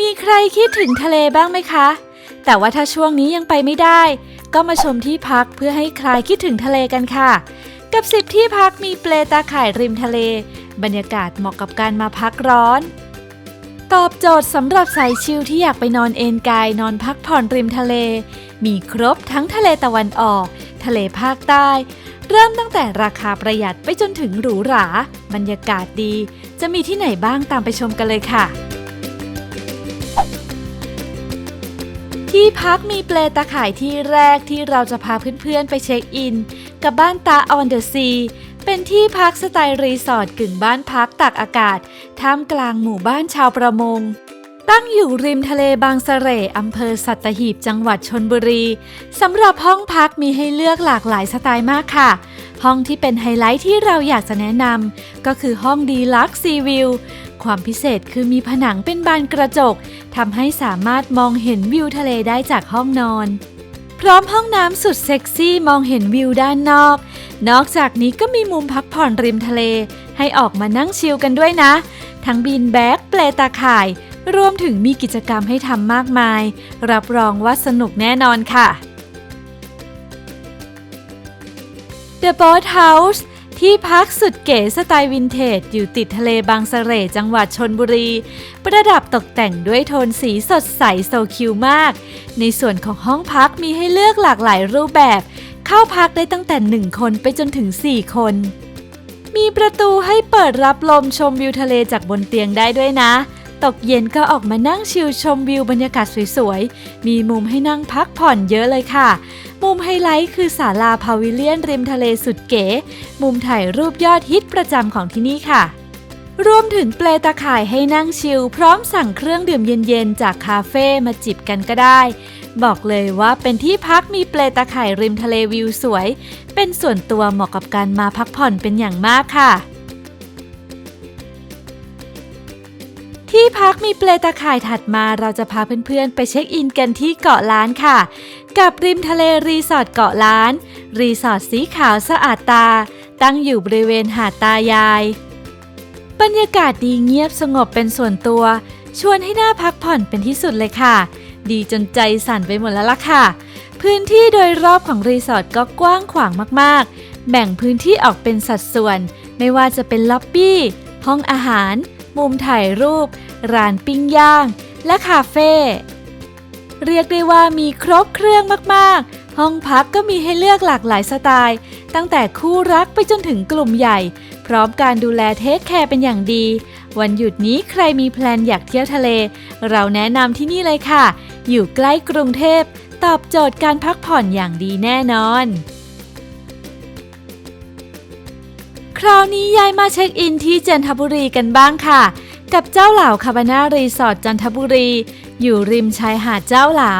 มีใครคิดถึงทะเลบ้างไหมคะ แต่ว่าถ้าช่วงนี้ยังไปไม่ได้ ก็มาชมที่พักเพื่อให้คลายคิดถึงทะเลกันค่ะ กับ10ที่พักมีเปลตาข่ายริมทะเล บรรยากาศเหมาะกับการมาพักร้อน ตอบโจทย์สำหรับสายชิลที่อยากไปนอนเอนกายนอนพักผ่อนริมทะเล มีครบทั้งทะเลตะวันออก ทะเลภาคใต้ เริ่มตั้งแต่ราคาประหยัดไปจนถึงหรูหรา บรรยากาศดี จะมีที่ไหนบ้างตามไปชมกันเลยค่ะ ที่พักมีเปลตะข่ายที่แรกที่เราจะพาเพื่อนๆไปเช็คอิน กับบ้านตาออนเดอะซีเป็นที่พักสไตล์รีสอร์ทกึ่งบ้านพักตักอากาศ ท่ามกลางหมู่บ้านชาวประมง ตั้งอยู่ริมทะเลบางสะเสร่อำเภอสัตหีบจังหวัดชนบุรีสำหรับห้องพักมีให้เลือกหลากหลายสไตล์มากค่ะ ห้องที่เป็นไฮไลท์ที่เราอยากจะแนะนำก็คือห้องดีลักซีวิว ความพิเศษคือมีผนังเป็นบานกระจกทำให้สามารถมองเห็นวิวทะเลได้จากห้องนอน พร้อมห้องน้ำสุดเซ็กซี่มองเห็นวิวด้านนอก นอกจากนี้ก็มีมุมพักผ่อนริมทะเล ให้ออกมานั่งชิลกันด้วยนะ ทั้งบินแบ็กเปลตาข่าย รวมถึงมีกิจกรรมให้ทำมากมาย รับรองว่าสนุกแน่นอนค่ะ The Boat House ที่พักสุดเก๋สไตล์วินเทจอยู่ติดทะเลบางสะเร่จังหวัดชนบุรี ประดับตกแต่งด้วยโทนสีสดใสโซคิวมาก ในส่วนของห้องพักมีให้เลือกหลากหลายรูปแบบ เข้าพักได้ตั้งแต่ 1 คนไปจนถึง 4 คน มีประตูให้เปิดรับลมชมวิวทะเลจากบนเตียงได้ด้วยนะ ตกเย็นก็ออกมานั่งชิลชมวิวบรรยากาศสวยๆ มีมุมให้นั่งพักผ่อนเยอะเลยค่ะ มุมไฮไลท์คือศาลาพาวิเลียนริมทะเลสุดเก๋ มุมถ่ายรูปยอดฮิตประจำของที่นี่ค่ะ รวมถึงเปลตาข่ายให้นั่งชิลพร้อมสั่งเครื่องดื่มเย็นๆ จากคาเฟ่มาจิบกันก็ได้ บอกเลยว่าเป็นที่พักมีเปลตาข่ายริมทะเลวิวสวย เป็นส่วนตัวเหมาะกับการมาพักผ่อนเป็นอย่างมากค่ะ ที่พักมีเปลตาข่ายถัดมาเราจะพาเพื่อนๆ ไปเช็คอินกันที่เกาะล้านค่ะ กับริมทะเลรีสอร์ทเกาะล้าน รีสอร์ทสีขาวสะอาดตา ตั้งอยู่บริเวณหาดตายาย บรรยากาศดีเงียบสงบเป็นส่วนตัว ชวนให้หน่าพักผ่อนเป็นที่สุดเลยค่ะ ดีจนใจสั่นไปหมดแล้วล่ะค่ะ พื้นที่โดยรอบของรีสอร์ทก็กว้างขวางมากๆ แบ่งพื้นที่ออกเป็นสัดส่วน ไม่ว่าจะเป็นล็อบบี้ ห้องอาหาร มุมถ่ายรูป ร้านปิ้งย่าง และคาเฟ่เรียกได้ว่ามีครบเครื่องมากๆ ห้องพักก็มีให้เลือกหลากหลายสไตล์ ตั้งแต่คู่รักไปจนถึงกลุ่มใหญ่ พร้อมการดูแลเทคแคร์เป็นอย่างดี วันหยุดนี้ใครมีแพลนอยากเที่ยวทะเล เราแนะนำที่นี่เลยค่ะ อยู่ใกล้กรุงเทพ ตอบโจทย์การพักผ่อนอย่างดีแน่นอน คราวนี้ย้ายมาเช็คอินที่จันทบุรีกันบ้างค่ะ กับเจ้าเหลาคาบานารีสอร์ทจันทบุรี อยู่ริมชายหาดเจ้าเหลา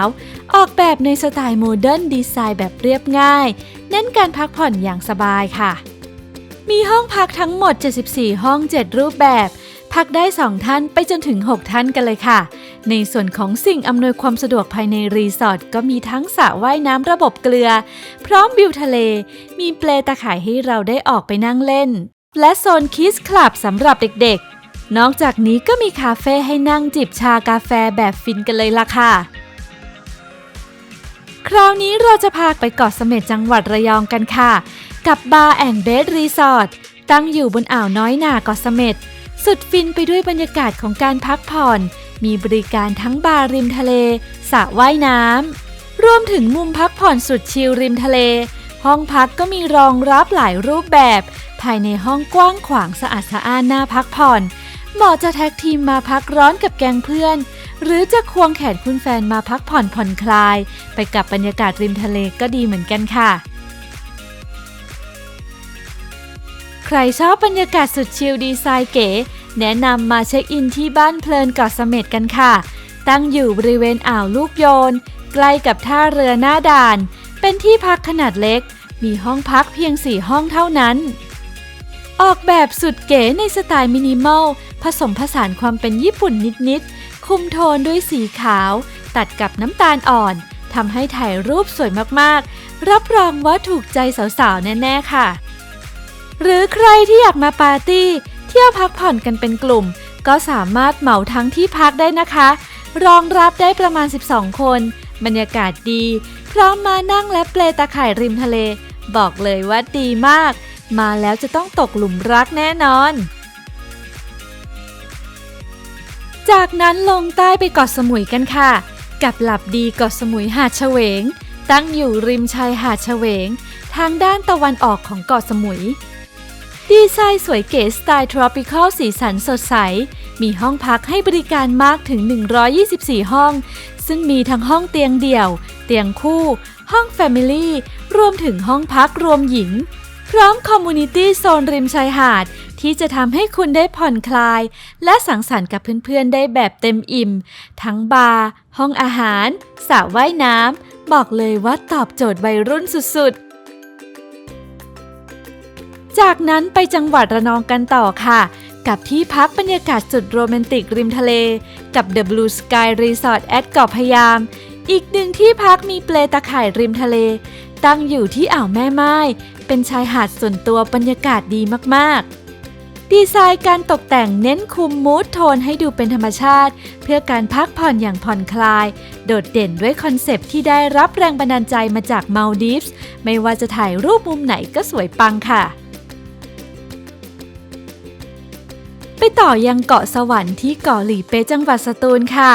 ออกแบบในสไตล์โมเดิร์นดีไซน์แบบเรียบง่าย เน้นการพักผ่อนอย่างสบายค่ะ มีห้องพักทั้งหมด 74 ห้อง 7 รูปแบบ พักได้ 2 ท่านไปจนถึง 6 ท่านกันเลยค่ะ ในส่วนของสิ่งอำนวยความสะดวกภายในรีสอร์ทก็มีทั้งสระว่ายน้ำระบบเกลือ พร้อมวิวทะเล มีเปลตะข่ายให้เราได้ออกไปนั่งเล่น และโซนคิสคลับสำหรับเด็กๆ นอกจากนี้ก็มีคาเฟ่ให้นั่งจิบชากาแฟแบบฟินกันเลยล่ะค่ะ คราวนี้เราจะพาไปเกาะเสม็ดจังหวัดระยองกันค่ะ กับบาร์แอนด์เบดรีสอร์ทตั้งอยู่บนอ่าวน้อยหนาเกาะเสม็ดสุดฟินไปด้วยบรรยากาศของการพักผ่อน มีบริการทั้งบาร์ริมทะเลสระว่ายน้ำรวมถึงมุมพักผ่อนสุดชิลริมทะเล ห้องพักก็มีรองรับหลายรูปแบบ ภายในห้องกว้างขวางสะอาดสะอ้านน่าพักผ่อนเหมาะจะแท็กทีมมาพักร้อนกับแกงเพื่อน หรือจะควงแขนคุณแฟนมาพักผ่อนผ่อนคลาย ไปกับบรรยากาศริมทะเลก็ดีเหมือนกันค่ะ ใครชอบบรรยากาศสุดชิลดีไซน์เก๋ แนะนำมาเช็คอินที่บ้านเพลินเกาะเสม็ดกันค่ะ ตั้งอยู่บริเวณอ่าวลูกโยน ใกล้กับท่าเรือหน้าด่าน เป็นที่พักขนาดเล็ก มีห้องพักเพียง 4 ห้องเท่านั้น ออกแบบสุดเก๋ในสไตล์มินิมอล ผสมผสานความเป็นญี่ปุ่นนิดๆ คุมโทนด้วยสีขาว ตัดกับน้ำตาลอ่อนทำให้ถ่ายรูปสวยมากๆ รับรองว่าถูกใจสาวๆ แน่ ๆ ค่ะ หรือใครที่อยากมาปาร์ตี้ เที่ยวพักผ่อนกันเป็นกลุ่ม ก็สามารถเหมาทั้งที่พักได้นะคะ รองรับได้ประมาณ 12 คน บรรยากาศดี พร้อมมานั่งและเปลตาข่ายริมทะเล บอกเลยว่าดีมาก มาแล้วจะต้องตกหลุมรักแน่นอน จากนั้นลงใต้ไปเกาะสมุยกันค่ะ กับหลับดีเกาะสมุยหาดเฉวง ตั้งอยู่ริมชายหาดเฉวง ทางด้านตะวันออกของเกาะสมุย ดีไซน์สวยเก๋สไตล์ tropical สีสันสดใส มีห้องพักให้บริการมากถึง 124 ห้อง ซึ่งมีทั้งห้องเตียงเดี่ยว เตียงคู่ ห้อง Family รวมถึงห้องพักรวมหญิง พร้อมคอมมูนิตี้โซนริมชายหาด ที่จะทำให้คุณได้ผ่อนคลาย และสังสรรค์กับเพื่อนๆ ได้แบบเต็มอิ่ม ทั้งบาร์ ห้องอาหารสระว่ายน้ำ บอกเลยว่าตอบโจทย์วัยรุ่นสุดๆ จากนั้นไปจังหวัดระนองกันต่อค่ะ กับที่พักบรรยากาศสุดโรแมนติกริมทะเล กับ The Blue Sky Resort at เกาะพยาม อีกหนึ่งที่พักมีเปลตะข่ายริมทะเล ตั้งอยู่ที่อ่าวแม่ไม้เป็นชายหาดส่วนตัวบรรยากาศดีมากๆ ดีไซน์การตกแต่งเน้นคุมมูดโทนให้ดูเป็นธรรมชาติ เพื่อการพักผ่อนอย่างผ่อนคลาย โดดเด่นด้วยคอนเซปต์ที่ได้รับแรงบันดาลใจมาจากมาลดีฟส์ไม่ว่าจะถ่ายรูปมุมไหนก็สวยปังค่ะ ต่อยังเกาะสวรรค์ที่เกาะหลีเป๊ะจังหวัดสตูลค่ะ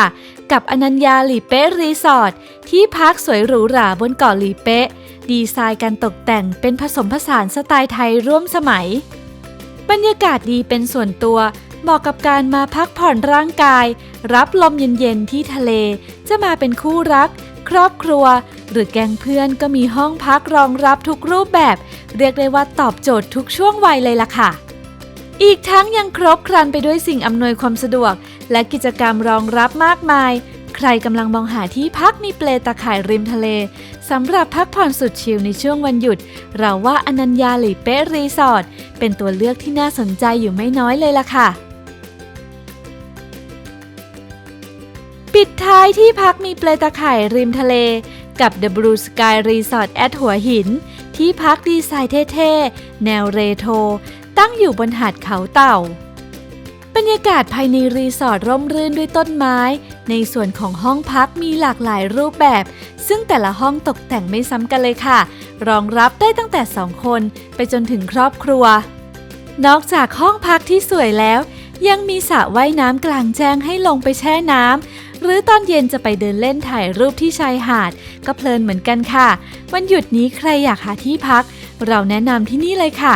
กับอนัญญาหลีเป๊ะรีสอร์ทที่พักสวยหรูหราบนเกาะหลีเป๊ะ ดีไซน์การตกแต่งเป็นผสมผสานสไตล์ไทยร่วมสมัย บรรยากาศดีเป็นส่วนตัวเหมาะกับการมาพักผ่อนร่างกาย รับลมเย็นๆที่ทะเล จะมาเป็นคู่รัก ครอบครัว หรือแก๊งเพื่อนก็มีห้องพักรองรับทุกรูปแบบ เรียกได้ว่าตอบโจทย์ทุกช่วงวัยเลยล่ะค่ะ อีกทั้งยังครบครันไปด้วยสิ่งอำนวยความสะดวก และกิจกรรมรองรับมากมาย ใครกำลังมองหาที่พักมีเปลตะข่ายริมทะเลสำหรับพักผ่อนสุดชิลในช่วงวันหยุด เราว่าอนัญญาหลีเป๊ะรีสอร์ทเป็นตัวเลือกที่น่าสนใจอยู่ไม่น้อยเลยล่ะค่ะปิดท้ายที่พักมีเปลตะข่ายริมทะเล กับ The Blue Sky Resort at หัวหิน ที่พักดีไซน์เท่ ๆ แนวเรโทร ตั้งอยู่บนหาดเขาเต่า บรรยากาศภายในรีสอร์ทร่มรื่นด้วยต้นไม้ ในส่วนของห้องพักมีหลากหลายรูปแบบ ซึ่งแต่ละห้องตกแต่งไม่ซ้ำกันเลยค่ะ รองรับได้ตั้งแต่2คนไปจนถึงครอบครัว นอกจากห้องพักที่สวยแล้ว ยังมีสระว่ายน้ำกลางแจ้งให้ลงไปแช่น้ำหรือตอนเย็นจะไปเดินเล่นถ่ายรูปที่ชายหาด ก็เพลินเหมือนกันค่ะ วันหยุดนี้ใครอยากหาที่พัก เราแนะนำที่นี่เลยค่ะ